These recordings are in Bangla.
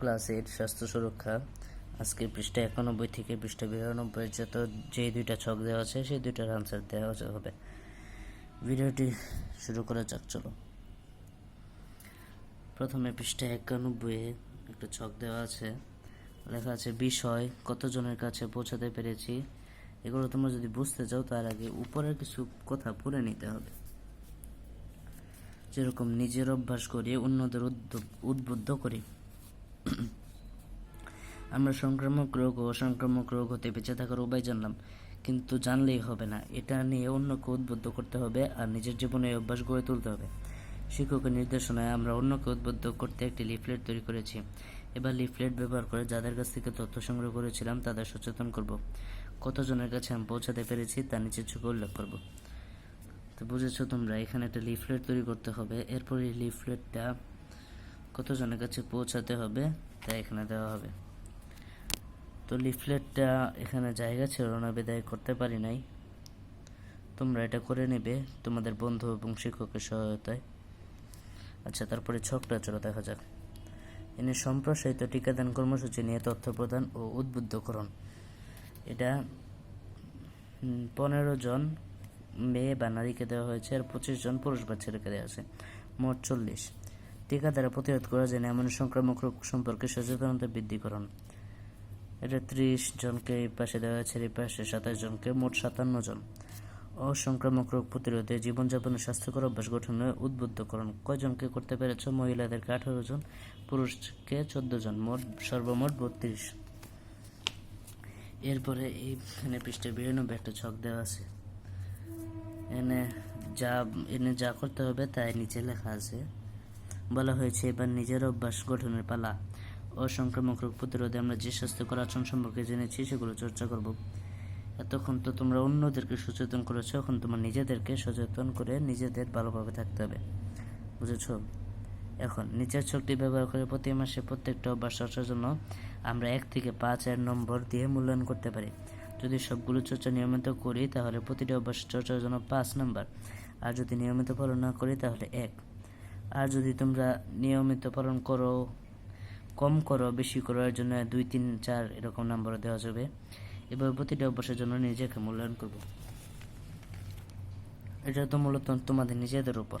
ক্লাস এইট স্বাস্থ্য সুরক্ষা। আজকে পৃষ্ঠা একানব্বই থেকে পৃষ্ঠা বিরানব্বই যত যে দুইটা ছক দেওয়া আছে, সেই দুইটার আনসার দেওয়া হবে। ভিডিওটি শুরু করা যাক, চলো। প্রথমে পৃষ্ঠা একানব্বই একটা ছক দেওয়া আছে। লেখা আছে, বিষয়, কতজনের কাছে পৌঁছাতে পেরেছি? এগুলো তোমরা যদি বুঝতে চাও, তার আগে উপরের কিছু কথা পড়ে নিতে হবে। যেরকম নিজের অভ্যাস করি অন্যদের উদ্বুদ্ধ করি। আমরা সংক্রামক রোগ ও অসংক্রামক রোগ হতে বেঁচে থাকার উপায় জানলাম, কিন্তু জানলেই হবে না। এটা নিয়ে অন্যকে উদ্বুদ্ধ করতে হবে আর নিজের জীবনে অভ্যাস গড়ে তুলতে হবে। শিক্ষকের নির্দেশনায় আমরা অন্যকে উদ্বুদ্ধ করতে একটি লিফলেট তৈরি করেছি। এবার লিফলেট ব্যবহার করে যাদের কাছ থেকে তথ্য সংগ্রহ করেছিলাম, তাদের সচেতন করব। কতজনের কাছে আমি পৌঁছাতে পেরেছি, তা নিচে চোখে উল্লেখ করব। তো বুঝেছ তোমরা, এখানে একটা লিফলেট তৈরি করতে হবে। এরপর এই লিফলেটটা কতজনের কাছে পৌঁছাতে হবে তা এখানে দেওয়া হবে। তো লিফলেটটা এখানে জায়গা ছিল না, বিদায় করতে পারি নাই। তোমরা এটা করে নেবে, তোমাদের বন্ধু এবং শিক্ষকের সহায়তায়। আচ্ছা তারপরে ছকটা চলো দেখা যাক। এনে সম্প্রসারিত টিকাদান কর্মসূচি নিয়ে তথ্য প্রদান ও উদ্বুদ্ধকরণ। এটা পনেরো জন মেয়ে বা নারীকে দেওয়া হয়েছে আর পঁচিশ জন পুরুষ বা ছেলেকে দেওয়া আছে মোট চল্লিশ। টিকা দ্বারা প্রতিরোধ করা যায় না, এমন সংক্রামক রোগ সম্পর্কে সচেতনতা বৃদ্ধি বৃদ্ধিকরণ এটা ত্রিশ জনকে এই পাশে দেওয়া হয়েছে, এই পাশে সাতাশ জনকে মোট সাতান্ন জন। অসংক্রামক রোগ প্রতিরোধে জীবনযাপনের স্বাস্থ্যকর অভ্যাস গঠনে উদ্বুদ্ধ উদ্বুদ্ধকরণ কয়জনকে করতে পেরেছ? মহিলাদেরকে আঠারো জন, পুরুষকে চোদ্দ জন, মোট সর্বমোট বত্রিশ। এরপরে এইখানে পৃষ্ঠে বিভিন্ন একটা ছক দেওয়া আছে। এনে যা এনে যা করতে হবে তাই নিচে লেখা আছে। বলা হয়েছে, এবার নিজের অভ্যাস গঠনের পালা। অসংক্রামক রোগ প্রতিরোধে আমরা যে স্বাস্থ্যকর আচরণ সম্পর্কে জেনেছি, সেগুলো চর্চা করব। এতক্ষণ তো তোমরা অন্যদেরকে সচেতন করেছ, এখন তোমার নিজেদেরকে সচেতন করে নিজেদের ভালোভাবে থাকতে হবে। বুঝেছ? এখন, নিচের ছকটি ব্যবহার করে প্রতি মাসে প্রত্যেকটা অভ্যাস চর্চার জন্য আমরা এক থেকে পাঁচ এর নম্বর দিয়ে মূল্যায়ন করতে পারি। যদি সবগুলো চর্চা নিয়মিত করি, তাহলে প্রতিটি অভ্যাস চর্চার জন্য পাঁচ নম্বর। আর যদি নিয়মিত পালন না করি, তাহলে এক। আর যদি তোমরা নিয়মিত পালন করো, কম করো, বেশি করো, এর জন্য দুই, তিন, চার এরকম নাম্বার দেওয়া যাবে। এবার প্রতিটা অভ্যাসের জন্য নিজেকে মূল্যায়ন করব। এটা তো মূলত তোমাদের নিজেদের উপর।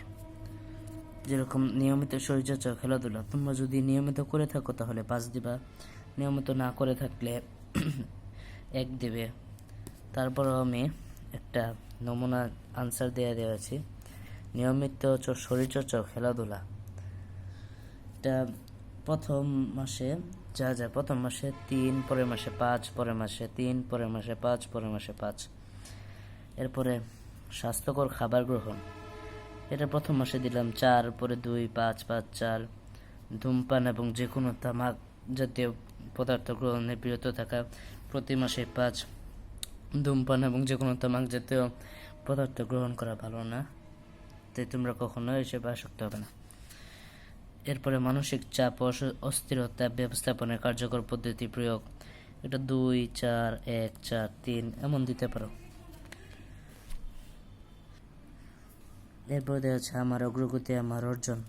যেরকম নিয়মিত শরীরচর্চা, খেলাধুলা, তোমরা যদি নিয়মিত করে থাকো তাহলে পাঁচ দিবা। নিয়মিত না করে থাকলে এক দেবে। তারপরও আমি একটা নমুনা আনসার দেওয়া দেওয়া আছে। নিয়মিত শরীরচর্চা খেলাধুলা। এটা প্রথম মাসে যা যা, প্রথম মাসে তিন, পরের মাসে পাঁচ, পরের মাসে তিন, পরের মাসে পাঁচ, পরের মাসে পাঁচ। এরপরে স্বাস্থ্যকর খাবার গ্রহণ। এটা প্রথম মাসে দিলাম চার, পরে দুই, পাঁচ পাঁচ, চার। ধূমপান এবং যে কোনো তামাক জাতীয় পদার্থ গ্রহণে বিরত থাকা প্রতি মাসে পাঁচ। ধূমপান এবং যে কোনো তামাক জাতীয় পদার্থ গ্রহণ করা ভালো না। তাই তোমরা কখনো হিসেবে আসক্ত হবে না। এরপরে মানসিক চাপ অস্থিরতা ব্যবস্থাপনার কার্যকর পদ্ধতি প্রয়োগ। এটা দুই, চার, এক, চার, তিন, এমন দিতে পারো। এরপর আছে আমার অগ্রগতি, আমার অর্জন।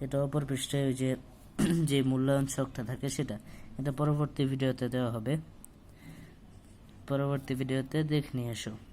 এটা অপর পৃষ্ঠায় ওই যে যে মূল্যায়ন ছকটা থাকে সেটা। এটা পরবর্তী ভিডিওতে দেওয়া হবে। পরবর্তী ভিডিওতে দেখে নিয়ে এসো।